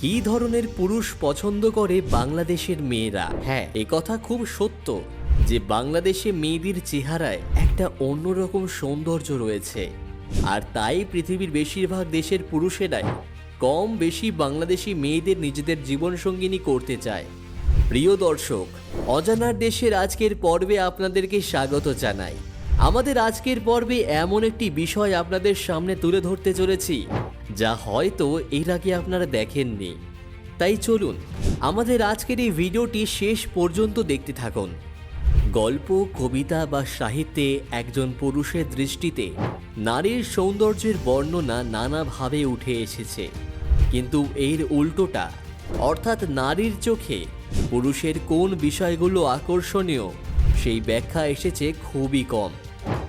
কী ধরনের পুরুষ পছন্দ করে বাংলাদেশের মেয়েরা? হ্যাঁ। এ কথা খুব সত্য যে বাংলাদেশে মেয়েদের চেহারায় একটা অন্যরকম সৌন্দর্য রয়েছে। আর তাই পৃথিবীর বেশিরভাগ দেশের পুরুষেরাই কম বেশি বাংলাদেশি মেয়েদের নিজেদের জীবনসঙ্গিনী করতে চায়। প্রিয় দর্শক অজানার দেশের আজকের পর্বে আপনাদেরকে স্বাগত জানাই। আমাদের আজকের পর্বে এমন একটি বিষয় আপনাদের সামনে তুলে ধরতে চলেছি। যা হয়তো এর আগে আপনারা দেখেননি। তাই চলুন, আমাদের আজকের এই ভিডিওটি শেষ পর্যন্ত দেখতে থাকুন। গল্প, কবিতা বা সাহিত্যে একজন পুরুষের দৃষ্টিতে নারীর সৌন্দর্যের বর্ণনা নানাভাবে উঠে এসেছে। কিন্তু এর উল্টোটা, অর্থাৎ নারীর চোখে পুরুষের কোন বিষয়গুলো আকর্ষণীয়, সেই ব্যাখ্যা এসেছে খুবই কম।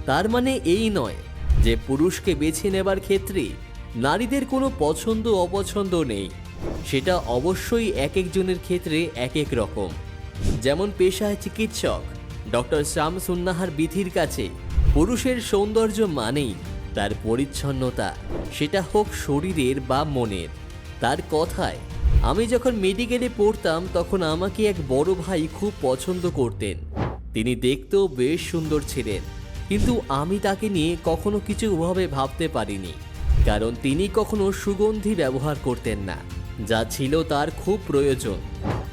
তার মানে এই নয় যে পুরুষকে বেছে নেবার ক্ষেত্রে নারীদের কোনো পছন্দ, অপছন্দ নেই। সেটা অবশ্যই এক একজনের ক্ষেত্রে এক এক রকম। যেমন পেশায় চিকিৎসক, ডক্টর শামসুন্নাহার বিধির কাছে, পুরুষের সৌন্দর্য মানেই তার পরিচ্ছন্নতা, সেটা হোক শরীরের বা মনের। তার কথায়, আমি যখন মেডিকেলে পড়তাম, তখন আমাকে এক বড় ভাই খুব পছন্দ করতেন। তিনি দেখতেও বেশ সুন্দর ছিলেন। কিন্তু আমি তাকে নিয়ে কখনো কিছু ভাবে ভাবতে পারিনি। কারণ তিনি কখনো সুগন্ধি ব্যবহার করতেন না, যা ছিল তার খুব প্রয়োজন।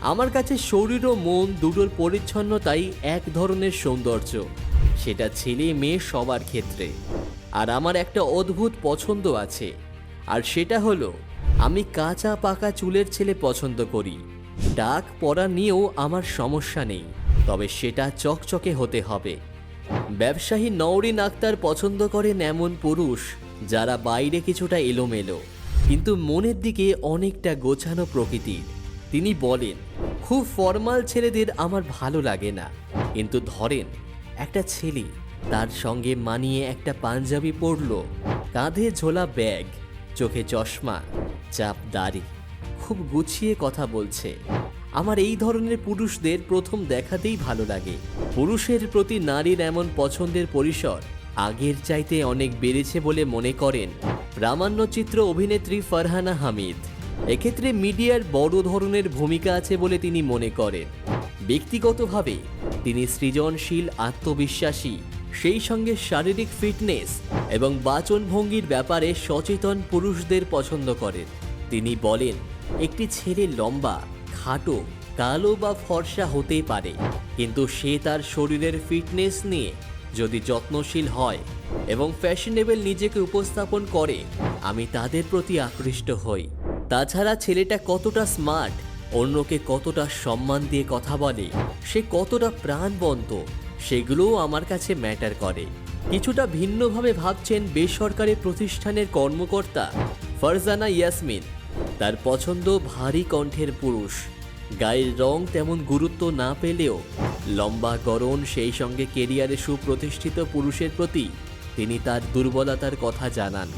আমার কাছে শরীর ও মন দুটোর পরিচ্ছন্নতাই এক ধরনের সৌন্দর্য। সেটা ছেলে মেয়ে সবার ক্ষেত্রে। আর আমার একটা অদ্ভুত পছন্দ আছে, আর সেটা হলো, আমি কাঁচা পাকা চুলের ছেলে পছন্দ করি। ডাক পরা নিয়েও আমার সমস্যা নেই, তবে সেটা চকচকে হতে হবে। ব্যবসায়ী নওরিন আক্তার পছন্দ করেন এমন পুরুষ যারা বাইরে কিছুটা এলোমেলো, কিন্তু মনের দিকে অনেকটা গোছানো প্রকৃতির তিনি বলেন, খুব ফর্মাল ছেলেদের আমার ভালো লাগে না। কিন্তু ধরেন, একটা ছেলে তার সঙ্গে মানিয়ে একটা পাঞ্জাবি পরল, কাঁধে ঝোলা ব্যাগ, চোখে চশমা, চাপ দাড়ি, খুব গুছিয়ে কথা বলছে। আমার এই ধরনের পুরুষদের প্রথম দেখাতেই ভালো লাগে। পুরুষের প্রতি নারীর এমন পছন্দের পরিসর আগের চাইতে অনেক বেড়েছে বলে মনে করেন প্রামাণ্যচিত্র অভিনেত্রী ফারহানা হামিদ। এক্ষেত্রে মিডিয়ার বড় ধরনের ভূমিকা আছে বলে তিনি মনে করেন। ব্যক্তিগতভাবে তিনি সৃজনশীল, আত্মবিশ্বাসী, সেই সঙ্গে শারীরিক ফিটনেস এবং বাচনভঙ্গির ব্যাপারে সচেতন পুরুষদের পছন্দ করেন। তিনি বলেন, একটি ছেলে লম্বা, খাটো, কালো বা ফর্সা হতেই পারে, কিন্তু সে তার শরীরের ফিটনেস নিয়ে যদি যত্নশীল হয় এবং ফ্যাশনেবল নিজেকে উপস্থাপন করে, আমি তাদের প্রতি আকৃষ্ট হই। তাছাড়া ছেলেটা কতটা স্মার্ট অন্যকে কতটা সম্মান দিয়ে কথা বলে, সে কতটা প্রাণবন্ত, সেগুলোও আমার কাছে ম্যাটার করে। কিছুটা ভিন্নভাবে ভাবছেন বেসরকারি প্রতিষ্ঠানের কর্মকর্তা ফারজানা ইয়াসমিন। তার পছন্দ ভারী কণ্ঠের পুরুষ। গায়ের রং তেমন গুরুত্ব না পেলেও লম্বা গরণ সেই সঙ্গে কেরিয়ারে সুপ্রতিষ্ঠিত পুরুষের প্রতি তিনি তার দুর্বলতার কথা জানান।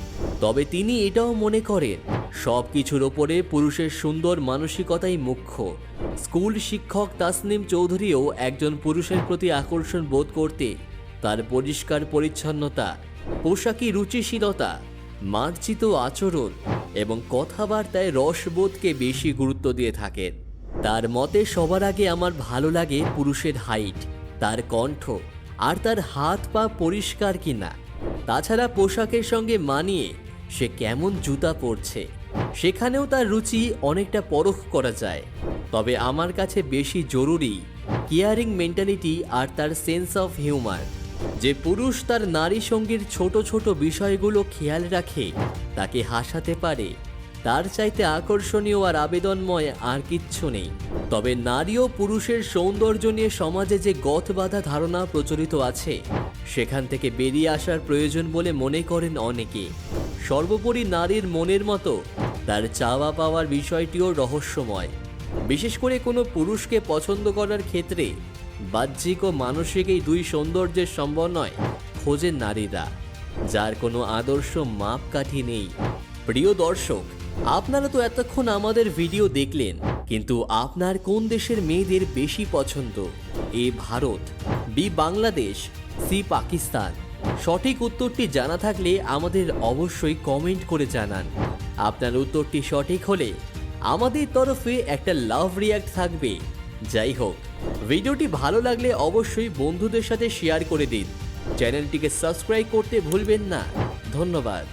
তবে তিনি এটাও মনে করেন, সব কিছুর ওপরে পুরুষের সুন্দর মানসিকতাই মুখ্য। স্কুল শিক্ষক তাসনিম চৌধুরীও একজন পুরুষের প্রতি আকর্ষণ বোধ করতে তার পরিষ্কার পরিচ্ছন্নতা, পোশাকি রুচিশীলতা, মার্জিত আচরণ এবং কথাবার্তায় রসবোধকে বেশি গুরুত্ব দিয়ে থাকেন। তার মতে সবার আগে আমার ভালো লাগে পুরুষের হাইট তার কণ্ঠ আর তার হাত পা পরিষ্কার কিনা। তাছাড়া পোশাকের সঙ্গে মানিয়ে সে কেমন জুতা পরছে, সেখানেও তার রুচি অনেকটা পরখ করা যায়। তবে আমার কাছে বেশি জরুরি কেয়ারিং মেন্টালিটি আর তার সেন্স অফ হিউমার যে পুরুষ তার নারী সঙ্গীর ছোট ছোট বিষয়গুলো খেয়াল রাখে, তাকে হাসাতে পারে তার চাইতে আকর্ষণীয় আর আবেদনময় আর কিচ্ছু নেই। তবে নারী ও পুরুষের সৌন্দর্য নিয়ে সমাজে যে গথ বাঁধা ধারণা প্রচলিত আছে, সেখান থেকে বেরিয়ে আসার প্রয়োজন বলে মনে করেন অনেকে। সর্বোপরি নারীর মনের মতো তার চাওয়া পাওয়ার বিষয়টিও রহস্যময়। বিশেষ করে কোনো পুরুষকে পছন্দ করার ক্ষেত্রে বাহ্যিক ও মানসিক এই দুই সৌন্দর্যের সমন্বয় খোঁজেন নারীরা, যার কোনো আদর্শ মাপকাঠি নেই। প্রিয় দর্শক আপনারা তো এতক্ষণ আমাদের ভিডিও দেখলেন, কিন্তু আপনার কোন দেশের মেয়েদের বেশি পছন্দ? A Bharat, B Bangladesh, C Pakistan. সঠিক উত্তরটি জানা থাকলে আমাদের অবশ্যই কমেন্ট করে জানান। আপনার উত্তরটি সঠিক হলে আমাদের তরফে একটা লাভ রিয়াক্ট থাকবে। যাই হোক, ভিডিওটি ভালো লাগলে অবশ্যই বন্ধুদের সাথে শেয়ার করে দিন। চ্যানেলটিকে সাবস্ক্রাইব করতে ভুলবেন না। ধন্যবাদ।